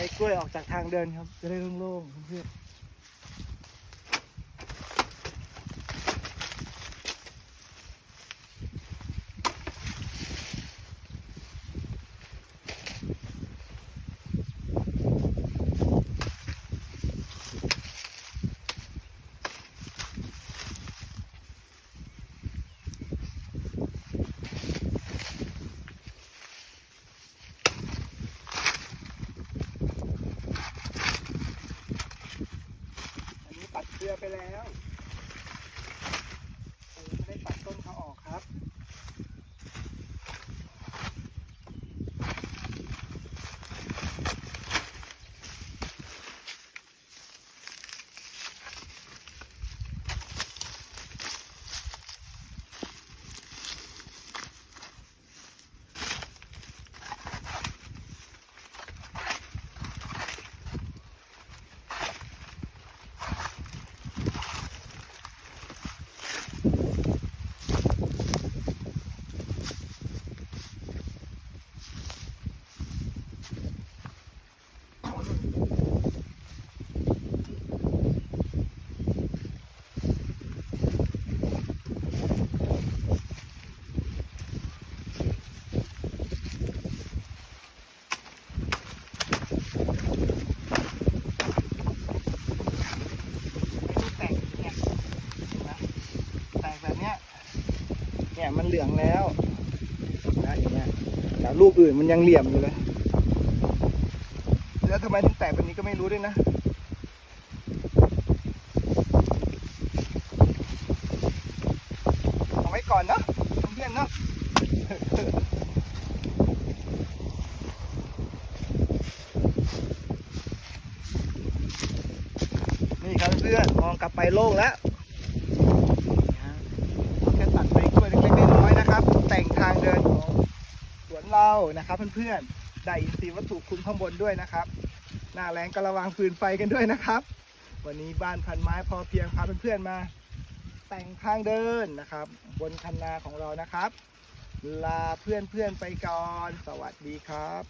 ใบกล้วยออกจากทางเดินครับ จะได้โล่งๆเพื่อนๆอันนี้ปัดเครือไป แล้วแต่ยังไม่ได้ปัดต้นเขาออกครับ แตกเนี่ยนะแตกแบบเนี้ย เนี่ย มันเหลืองแล้วนะอย่างเงี้ยแต่ลูกอื่นมันยังเหลี่ยมอยู่เลย แล้วทำไมถึงแตกแบบนี้ก็ไม่รู้ด้วยนะเอาไว้ก่อนเนาะเพื่อนเนาะนี่ครับเพื่อนมองกลับไปโล่งแล้วนี่ฮะเราแค่ตัดไปกล้วยเล็กๆน้อยๆนะครับ แต่งทางเดินของสวน เรานะครับเพื่อนๆได้อินทรีย์วัตถุคุมข้างบนด้วยนะครับ หน้าแรงก็ระวังฟืนไฟกันด้วยนะครับ วันนี้บ้านพันไม้พอเพียงพาเพื่อนๆมา แต่งทางเดินนะครับ บนคันนาของเรานะครับ ลาเพื่อนๆไปก่อน สวัสดีครับ